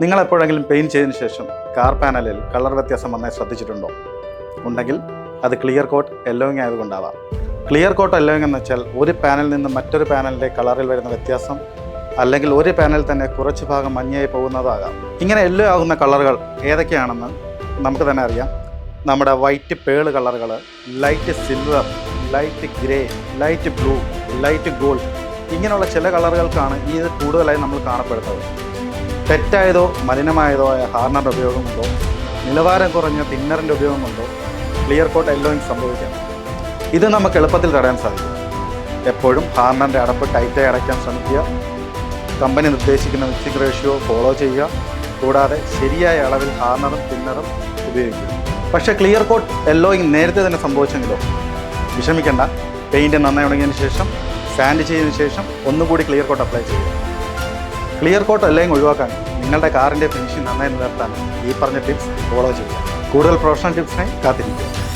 നിങ്ങൾ എപ്പോഴെങ്കിലും പെയിന്റ് ചെയ്തതിന് ശേഷം കാർ പാനലിൽ കളർ വ്യത്യാസം വന്നായി ശ്രദ്ധിച്ചിട്ടുണ്ടോ? ഉണ്ടെങ്കിൽ അത് ക്ലിയർ കോട്ട് യെല്ലോയിങ് ആയതുകൊണ്ടാവാം. ക്ലിയർ കോട്ട് യെല്ലോയിങ് എന്ന് വെച്ചാൽ ഒരു പാനലിൽ നിന്ന് മറ്റൊരു പാനലിന്റെ കളറിൽ വരുന്ന വ്യത്യാസം അല്ലെങ്കിൽ ഒരു പാനലിൽ തന്നെ കുറച്ച് ഭാഗം മഞ്ഞയായി പോകുന്നതാകാം. ഇങ്ങനെ യെല്ലോ ആകുന്ന കളറുകൾ ഏതൊക്കെയാണെന്ന് നമുക്ക് തന്നെ അറിയാം. നമ്മുടെ വൈറ്റ് പേൾ കളറുകൾ light silver light grey light blue light gold ഇങ്ങനെയുള്ള ചില കളറുകൾക്കാണ് ഇത് കൂടുതലായി നമ്മൾ കാണപ്പെടുന്നത്. തെറ്റായതോ മലിനമായതോ ആയ ഹാർണറിന്റെ ഉപയോഗമുണ്ടോ? നിലവാരം കുറഞ്ഞ തിന്നറിന്റെ ഉപയോഗമുണ്ടോ? ക്ലിയർ കോട്ട് എല്ലോയിങ് സംഭവിക്കാം. ഇത് നമുക്ക് എളുപ്പത്തിൽ തടയാൻ സാധിക്കും. എപ്പോഴും ഹാർണറിന്റെ അടപ്പ് ടൈറ്റായി അടയ്ക്കാൻ ശ്രമിക്കുക. കമ്പനി നിർദ്ദേശിക്കുന്ന മിക്സിംഗ് റേഷ്യോ ഫോളോ ചെയ്യുക. കൂടാതെ ശരിയായ അളവിൽ ഹാർണറും തിന്നറും ഉപയോഗിക്കുക. പക്ഷേ ക്ലിയർ കോട്ട് എല്ലോയിങ് നേരത്തെ തന്നെ സംഭവിച്ചെങ്കിലോ? വിഷമിക്കേണ്ട. പെയിന്റ് നന്നായി ഉണങ്ങിയതിന് ശേഷം സാൻഡ് ചെയ്തതിന് ശേഷം ഒന്നുകൂടി ക്ലിയർ കോട്ട് അപ്ലൈ ചെയ്യുക. ക്ലിയർ കോട്ട് എല്ലാം ഒഴിവാക്കാൻ? നിങ്ങളുടെ കാറിന്റെ ഫിനിഷിംഗ് നന്നായി നിലനിർത്താൻ ഈ പറഞ്ഞ ടിപ്സ് ഫോളോ ചെയ്യുക. കൂടുതൽ പ്രൊഫഷണൽ ടിപ്സിനായി കാത്തിരിക്കുക.